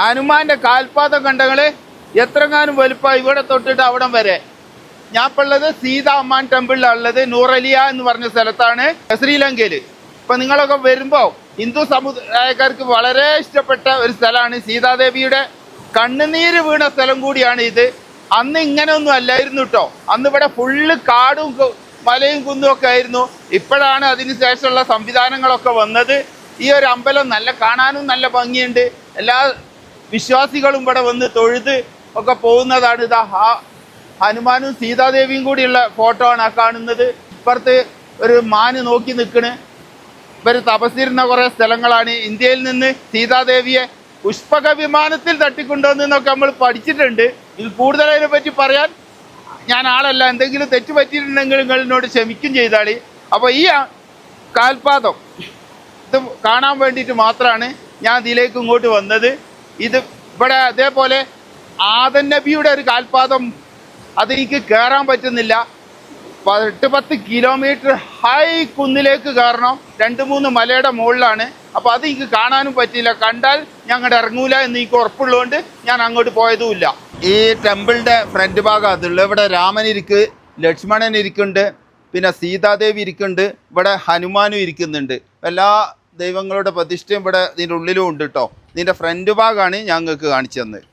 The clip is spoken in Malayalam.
ഹനുമാന്റെ കാൽപാദം കണ്ടങ്ങൾ എത്രങ്ങാനും വലുപ്പം ഇവിടെ തൊട്ടിട്ട് അവിടം വരെ. ഞാൻ ഇപ്പോൾ ഉള്ളത് സീതാ അമ്മാൻ ടെമ്പിളിലുള്ളത് നൂറലിയ എന്ന് പറഞ്ഞ സ്ഥലത്താണ് ശ്രീലങ്കയിൽ ഇപ്പൊ നിങ്ങളൊക്കെ വരുമ്പോ ഹിന്ദു സമുദായക്കാർക്ക് വളരെ ഇഷ്ടപ്പെട്ട ഒരു സ്ഥലമാണ് സീതാദേവിയുടെ. കണ്ണുനീര് വീണ സ്ഥലം കൂടിയാണ് ഇത്. അന്ന് ഇങ്ങനെയൊന്നും അല്ലായിരുന്നു കേട്ടോ അന്ന് ഇവിടെ ഫുള്ള് കാടും മലയും കുന്നും ഒക്കെ ആയിരുന്നു. ഇപ്പോഴാണ് അതിന് ശേഷമുള്ള സംവിധാനങ്ങളൊക്കെ വന്നത്. ഈ ഒരു അമ്പലം നല്ല കാണാനും നല്ല ഭംഗിയുണ്ട്. എല്ലാ വിശ്വാസികളും ഇവിടെ വന്ന് തൊഴുത് ഒക്കെ പോകുന്നതാണ് ഇതാ ആ ഹനുമാനും സീതാദേവിയും കൂടിയുള്ള ഫോട്ടോ ആണ് ആ കാണുന്നത്. ഇപ്പുറത്ത് ഒരു മാന് നോക്കി നിൽക്കണ്. ഇവർ തപസ്സിരുന്ന കുറേ സ്ഥലങ്ങളാണ്. ഇന്ത്യയിൽ നിന്ന് സീതാദേവിയെ പുഷ്പക വിമാനത്തിൽ തട്ടിക്കൊണ്ടുവന്നൊക്കെ നമ്മൾ പഠിച്ചിട്ടുണ്ട്. ഇത് കൂടുതൽ അതിനെ പറ്റി പറയാൻ ഞാൻ ആളല്ല. എന്തെങ്കിലും തെറ്റ് പറ്റിയിട്ടുണ്ടെങ്കിൽ നിങ്ങൾ എന്നോട് ക്ഷമിക്കും ചെയ്താളി അപ്പോൾ ഈ കാൽപാദം ഇത് കാണാൻ വേണ്ടിയിട്ട് മാത്രമാണ് ഞാൻ ഇതിലേക്ക് ഇങ്ങോട്ട് വന്നത്. ഇത് ഇവിടെ അതേപോലെ ആദൻ നബിയുടെ ഒരു കാൽപാദം അത് എനിക്ക് കയറാൻ പറ്റുന്നില്ല. പ- എട്ട് പത്ത് കിലോമീറ്റർ ഹൈ കുന്നിലേക്ക് കയറണം. രണ്ട് മൂന്ന് മലയുടെ മുകളിലാണ്. അപ്പോൾ അത് എനിക്ക് കാണാനും പറ്റില്ല കണ്ടാൽ ഞങ്ങളുടെ ഇറങ്ങൂല എന്ന് എനിക്ക് ഉറപ്പുള്ളതുകൊണ്ട് ഞാൻ അങ്ങോട്ട് പോയതുമില്ല. ഈ ടെമ്പിളിന്റെ ഫ്രണ്ട് ഭാഗം അതുള്ളൂ ഇവിടെ രാമൻ ഇരിക്ക് ലക്ഷ്മണൻ ഇരിക്കുന്നുണ്ട്. പിന്നെ സീതാദേവി ഇരിക്കുന്നുണ്ട്. ഇവിടെ ഹനുമാനും ഇരിക്കുന്നുണ്ട്. എല്ലാ ദൈവങ്ങളുടെ പ്രതിഷ്ഠയും ഇവിടെ ഇതിന്റെ ഉള്ളിലും ഉണ്ട് കേട്ടോ ഇതിന്റെ ഫ്രണ്ട് ഭാഗമാണ് ഞങ്ങൾക്ക് കാണിച്ചു തന്നത്.